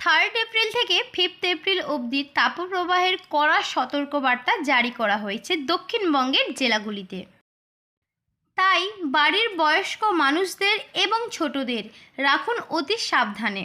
Third April থেকে fifth April অবধি তাপপ্রবাহের কড়া সতর্কবার্তা জারি করা হয়েছে দক্ষিণবঙ্গের জেলাগুলিতে। তাই বাড়ির বয়স্ক মানুষদের এবং ছোটদের রাখুন অতি সাবধানে।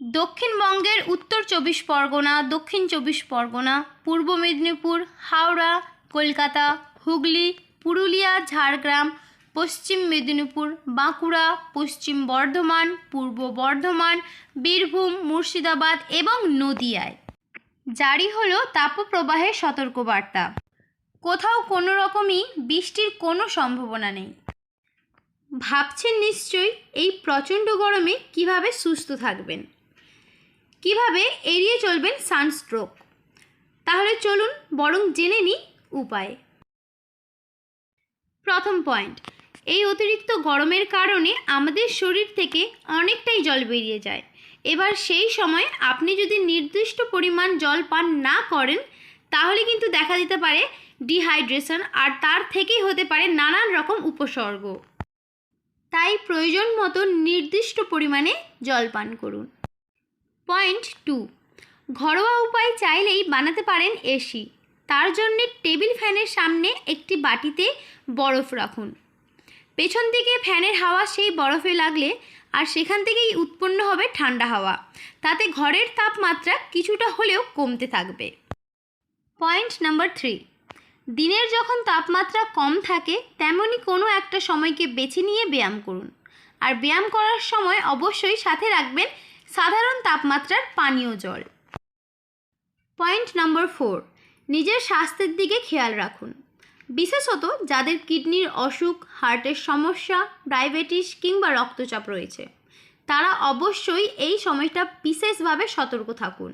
দক্ষিণবঙ্গের উত্তর চব্বিশ পরগনা, দক্ষিণ চব্বিশ পরগনা, পূর্ব মেদিনীপুর, হাওড়া, কলকাতা, হুগলি, পুরুলিয়া, ঝাড়গ্রাম পশ্চিম মেদিনীপুর, বাঁকুড়া, পশ্চিম বর্ধমান, পূর্ব বর্ধমান, বীরভূম, মুর্শিদাবাদ এবং নদিয়ায়। জারি হলো তাপপ্রবাহের সতর্কবার্তা। কোথাও কোনো রকমই বৃষ্টির কোনো সম্ভাবনা নেই। ভাবছেন নিশ্চয়ই এই প্রচণ্ড গরমে কীভাবে সুস্থ থাকবেন? কীভাবে এড়িয়ে চলবেন সানস্ট্রোক? তাহলে চলুন বরং জেনে নিই উপায়। প্রথম পয়েন্ট এই অতিরিক্ত গরমের কারণে আমাদের শরীর থেকে অনেকটাই জল বেরিয়ে যায়। এবার সেই সময় আপনি যদি নির্দিষ্ট পরিমাণ জল পান না করেন, তাহলে কিন্তু দেখা দিতে পারে ডিহাইড্রেশন আর তার থেকেই হতে পারে নানান রকম উপসর্গ। তাই প্রয়োজন মতো নির্দিষ্ট পরিমাণে জল পান করুন। পয়েন্ট টু, ঘরোয়া উপায় চাইলেই বানাতে পারেন এসি। তার জন্যে টেবিল ফ্যানের সামনে একটি বাটিতে বরফ রাখুন। পেছন দিকে ফ্যানের হাওয়া সেই বরফে লাগলে আর সেখান থেকেই উৎপন্ন হবে ঠান্ডা হাওয়া। তাতে ঘরের তাপমাত্রা কিছুটা হলেও কমতে থাকবে। Point number three. দিনের যখন তাপমাত্রা কম থাকে তেমনই কোনো একটা সময়কে বেছে নিয়ে ব্যায়াম করুন। আর ব্যায়াম করার সময় অবশ্যই সাথে রাখবেন সাধারণ তাপমাত্রার পানীয় জল। Point number four. নিজের স্বাস্থ্যের দিকে খেয়াল রাখুন। বিশেষত যাদের কিডনির অসুখ, হার্টের সমস্যা, ডায়াবেটিস কিংবা রক্তচাপ রয়েছে, তারা অবশ্যই এই সময়টা বিশেষভাবে সতর্ক থাকুন।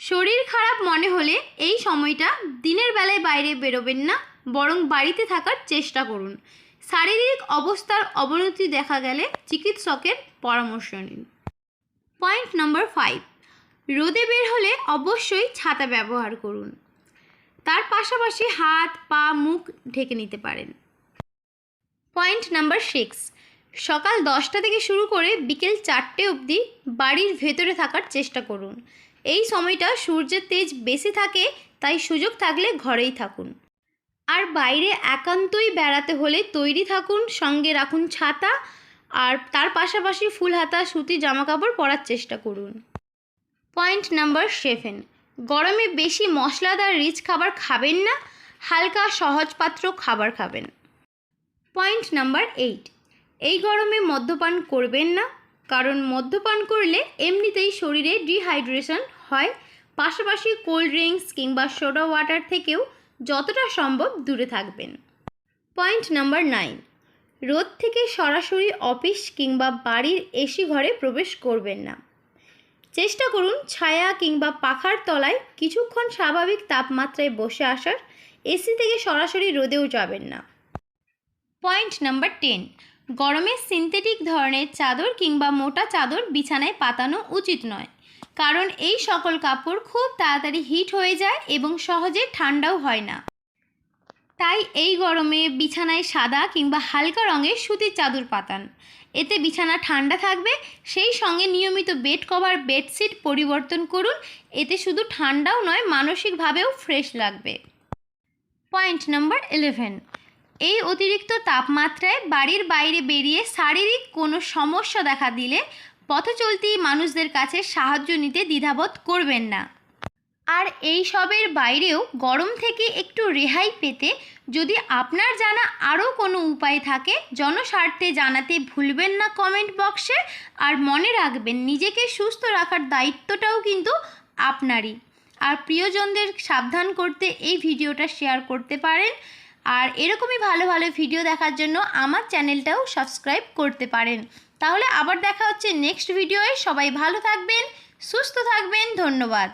শরীর খারাপ মনে হলে এই সময়টা দিনের বেলায় বাইরে বেরোবেন না, বরং বাড়িতে থাকার চেষ্টা করুন। শারীরিক অবস্থার অবনতি দেখা গেলে চিকিৎসকের পরামর্শ নিন। পয়েন্ট নম্বর ফাইভ, রোদে বের হলে অবশ্যই ছাতা ব্যবহার করুন। তার পাশাপাশি হাত, পা, মুখ ঢেকে নিতে পারেন। Point number six. সকাল দশটা থেকে শুরু করে বিকেল চারটে অবধি বাড়ির ভেতরে থাকার চেষ্টা করুন। এই সময়টা সূর্যের তেজ বেশি থাকে, তাই সুযোগ থাকলে ঘরেই থাকুন। আর বাইরে একান্তই বেড়াতে হলে তৈরি থাকুন, সঙ্গে রাখুন ছাতা, আর তার পাশাপাশি ফুল হাতা সুতি জামাকাপড় পরার চেষ্টা করুন। Point number seven. গরমে বেশি মশলাদার রিচ খাবার খাবেন না, হালকা সহজপাত্র খাবার খাবেন। পয়েন্ট নাম্বার এইট, এই গরমে মদ্যপান করবেন না, কারণ মদ্যপান করলে এমনিতেই শরীরে ডিহাইড্রেশন হয়, পাশাপাশি কোল্ড ড্রিঙ্কস কিংবা সোডা ওয়াটার থেকেও যতটা সম্ভব দূরে থাকবেন। পয়েন্ট নাম্বার নাইন, রোদ থেকে সরাসরি অফিস কিংবা বাড়ির এসি ঘরে প্রবেশ করবেন না। চেষ্টা করুন ছায়া কিংবা পাখার তলায় কিছুক্ষণ স্বাভাবিক তাপমাত্রায় বসে আসার। এসি থেকে সরাসরি রোদেও যাবেন না। Point number ten. গরমে সিনথেটিক ধরনের চাদর কিংবা মোটা চাদর বিছানায় পাতানো উচিত নয়। কারণ এই সকল কাপড় খুব তাড়াতাড়ি হিট হয়ে যায় এবং সহজে ঠান্ডাও হয় না। তাই এই গরমে বিছানায় সাদা কিংবা হালকা রঙের সুতির চাদর পাতান। এতে বিছানা ঠান্ডা থাকবে, সেই সঙ্গে নিয়মিত বেড কভার, বেডশিট পরিবর্তন করুন। এতে শুধু ঠান্ডাও নয়, মানসিকভাবেও ফ্রেশ লাগবে। Point number eleven. এই অতিরিক্ত তাপমাত্রায় বাড়ির বাইরে বেরিয়ে শারীরিক কোনো সমস্যা দেখা দিলে পথচলতি মানুষদের কাছে সাহায্য নিতে দ্বিধাবোধ করবেন না। আর এই সবের বাইরেও গরম থেকে একটু রেহাই পেতে যদি আপনার জানা আরও কোনো উপায় থাকে, জনস্বার্থে জানাতে ভুলবেন না কমেন্ট বক্সে। আর মনে রাখবেন, নিজেকে সুস্থ রাখার দায়িত্বটাও কিন্তু আপনারই। আর প্রিয়জনদের সাবধান করতে এই ভিডিওটা শেয়ার করতে পারেন। আর এরকমই ভালো ভালো ভিডিও দেখার জন্য আমার চ্যানেলটাও সাবস্ক্রাইব করতে পারেন। তাহলে আবার দেখা হচ্ছে নেক্সট ভিডিওয়ে। সবাই ভালো থাকবেন, সুস্থ থাকবেন। ধন্যবাদ।